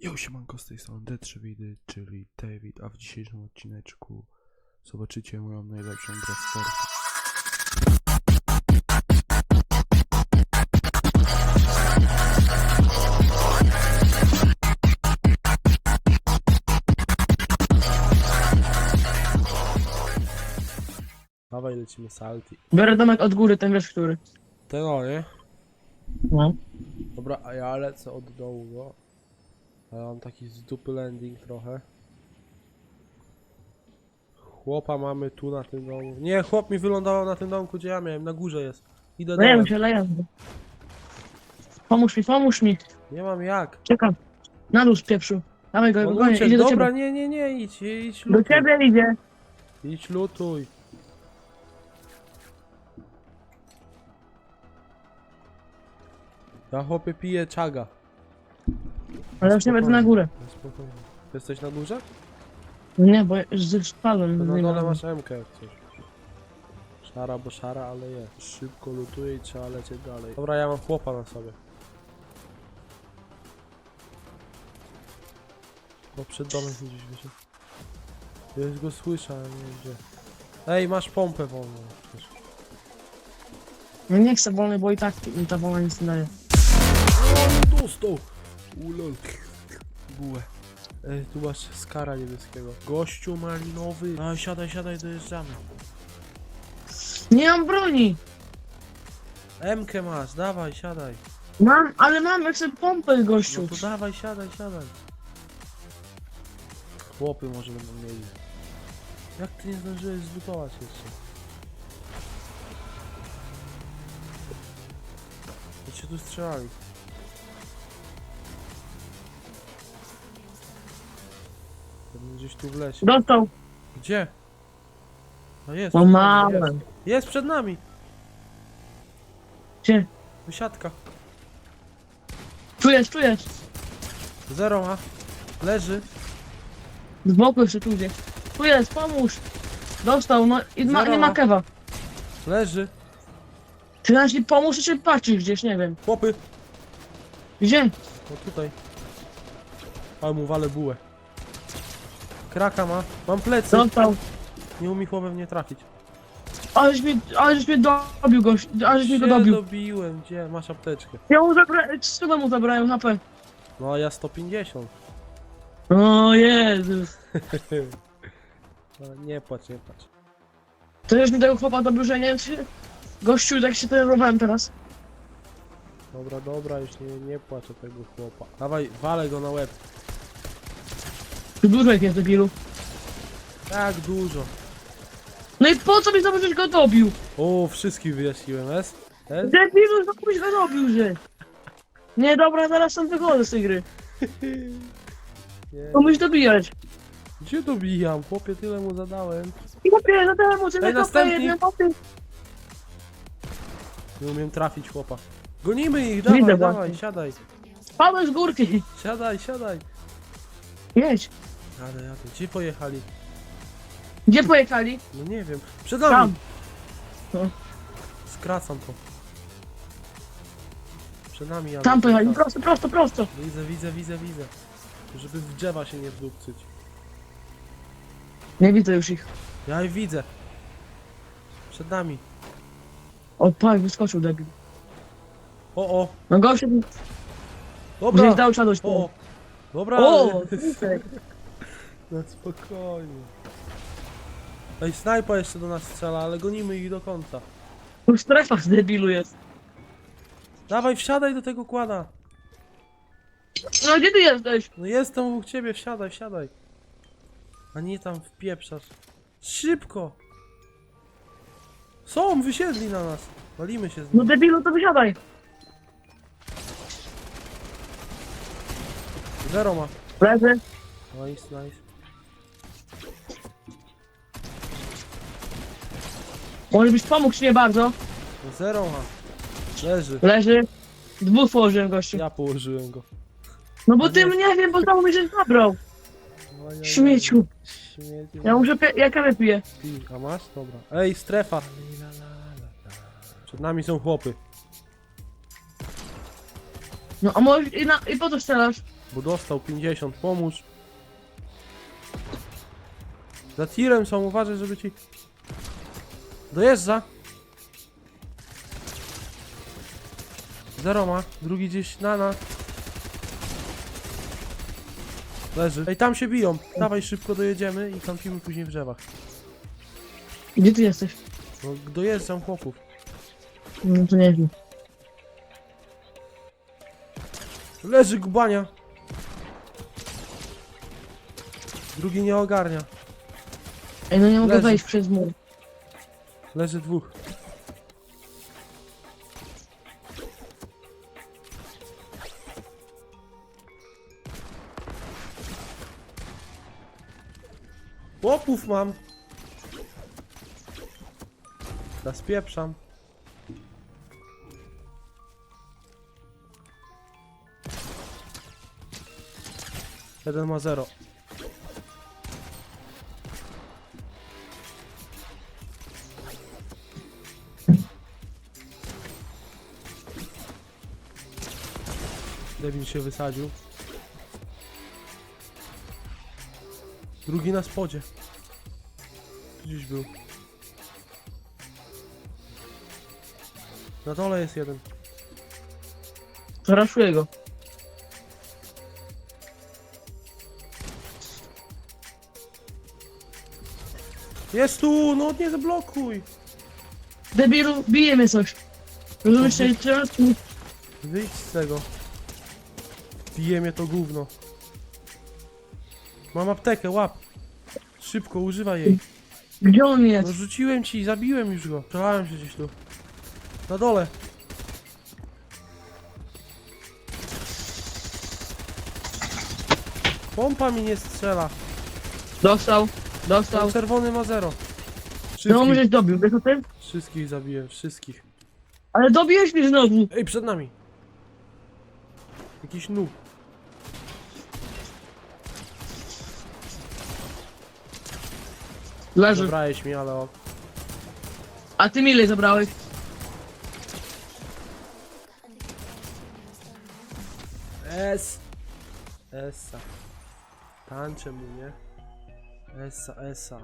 Yo, siemanko, z tej strony Detrzewidy, czyli David, a w dzisiejszym odcineczku zobaczycie moją najlepszą grę w Fortnite. Dawaj, lecimy salty. Biorę domek od góry, ten wiesz który. Tego, nie? No. Dobra, a ja lecę od dołu, no. Ale mam taki z dupy landing trochę. Chłopa mamy tu na tym domu. Nie, chłop mi wylądował na tym domku, gdzie ja miałem, na górze jest. Idę Leję dołem. się, leję. Pomóż mi, pomóż mi. Nie mam jak. Czekam. Na dół pieprzu. Dawaj go, On gonię, uciekł. idzie do Dobra, ciebie. nie, nie, nie, idź, idź Do lutuj. ciebie idzie. Idź lutuj. Ja chłopie piję czaga. Ale już nie będę na górę. No spokojnie. Jesteś na górze? Nie, bo już spadłem. To na dole masz MK jak coś. Szara, bo szara, ale jest. Szybko lutuje i trzeba lecieć dalej. Dobra, ja mam chłopa na sobie. O, przed domem gdzieś wiecie. Ja już go słyszę, ale nie wiem gdzie. Ej, masz pompę wolną. No nie chcę wolny, bo i tak mi ta wolna nic nie daje. O, dostał! Ulol. Bułę. Ej, tu masz skara niebieskiego. Gościu malinowy. A, siadaj, siadaj, dojeżdżamy. Nie mam broni. MK masz, dawaj, siadaj. Mam, ale mam jeszcze pompę, gościu. No to dawaj, siadaj, siadaj. Chłopy może będą mieli. Jak ty nie zdążyłeś zlutować jeszcze? To się tu strzelali. Gdzieś tu w lesie. Dostał. Gdzie? No jest. O przed nami, małem. Jest. jest przed nami. Gdzie? Wysiadka. Tu jest. Zero ma. Leży. Z boku jeszcze tu gdzieś. Tu jest, pomóż. Dostał, no i ma, Zero nie ma. kewa. Leży. Czy na ci pomóż, czy się patrzysz gdzieś, nie wiem. Chłopy. Gdzie? No tutaj. Ale mu walę bułę. Kraka ma. Mam plecy. Dostał. Nie umie chłopem nie trafić. Aleś mnie, aleś mnie dobił gość, aleś mnie go Się dobił. dobiłem. Gdzie? Masz apteczkę. Ja mu zabrałem, z czego mu zabrałem HP? No a ja 150. O Jezus. No, nie płacz, nie płacz. To już mi tego chłopa dobił, że nie wiem czy... Gościu, tak się trenowałem teraz. Dobra, dobra, już nie, nie płaczę tego chłopa. Dawaj, walę go na łeb. Tu dużo ich jest debilu. Tak dużo. No i po co mi znowu żeś go dobił? O, wszystkich wyjaśniłem, es? Es? Debilu, że komuś go dobił, że... Nie, dobra, zaraz sam wychodzę z tej gry. Nie. Komuś dobijać. Gdzie dobijam? Chłopie, tyle mu zadałem. I kupię, za temu, czy Ej, na następni. kopę, jeden popy. Nie umiem trafić chłopa. Gonimy ich, dawaj, Widzę dawaj, właśnie. siadaj. Padłem z górki. Siadaj, siadaj. Jedź. Jadę, jadę. Gdzie pojechali? Gdzie pojechali? No nie wiem. Przed nami. Tam. No. Skracam to. Przed nami jadę. Tam pojechali, Skracam. prosto, prosto, prosto. Widzę, widzę, widzę, widzę. Żeby w drzewa się nie wdupcyć. Nie widzę już ich. Ja ich widzę. Przed nami. O, pak, wyskoczył debil. O, o. No gościu, gdzieś Dobra. dał siadać. O. Dobra. O, ale- No spokojnie. Ej, snajpa jeszcze do nas strzela, ale gonimy ich do końca. Tu strefa z debilu jest. Dawaj, wsiadaj do tego kłada. No gdzie ty jesteś? No jestem obok ciebie, wsiadaj, wsiadaj. A nie tam wpieprzasz. Szybko! Są, wysiedli na nas. Walimy się z No nimi. debilu, to wysiadaj. Zero ma. Leży. Nice, nice. Może byś pomógł, czy nie bardzo? No zero ma. Leży. Leży. Dwóch położyłem gościu. Ja położyłem go. No bo ty mnie wiem, bo znowu mi się zabrał. No, Śmieciu. Ja muszę, pie- ja kawę piję. Pi- A masz? Dobra. Ej, strefa. Przed nami są chłopy. No a może i, na, i po co strzelasz? Bo dostał 50, pomóż. Za tirem są, uważaj, żeby ci... Dojeżdża. Zero ma, drugi gdzieś na na. Leży. Ej, tam się biją. Dawaj szybko dojedziemy i kampimy później w drzewach. Gdzie ty jesteś? No, dojeżdżam chłopów. No to nieźle. Leży gubania. Drugi nie ogarnia. Ej, no nie mogę Leży. wejść przez mur. Leży dwóch. Łopów mam. Zaspieprzam. Jeden ma zero. Devin się wysadził. Drugi na spodzie. Gdzieś był. Na dole jest jeden. Zaraszuję go. Jest tu! No nie zablokuj! Debilu, bije mnie coś. Rozumiesz, że teraz Wyjdź z tego. Bije mnie to gówno. Mam aptekę, łap. Szybko, używaj jej. Gdzie on No jest? rzuciłem ci, zabiłem już go. Przelałem się gdzieś tu. Na dole. Pompa mi nie strzela. Dostał, dostał. Ten czerwony ma zero. No Wszystkich, żeś dobił, wiesz o tym? wszystkich zabiłem, wszystkich. Ale dobiłeś mnie znowu. Ej, przed nami. Jakiś noob. Leży. Zabrałeś mi, ale o. A ty mi ile zabrałeś? S. Essa. Tańczę mu, nie? Essa, essa.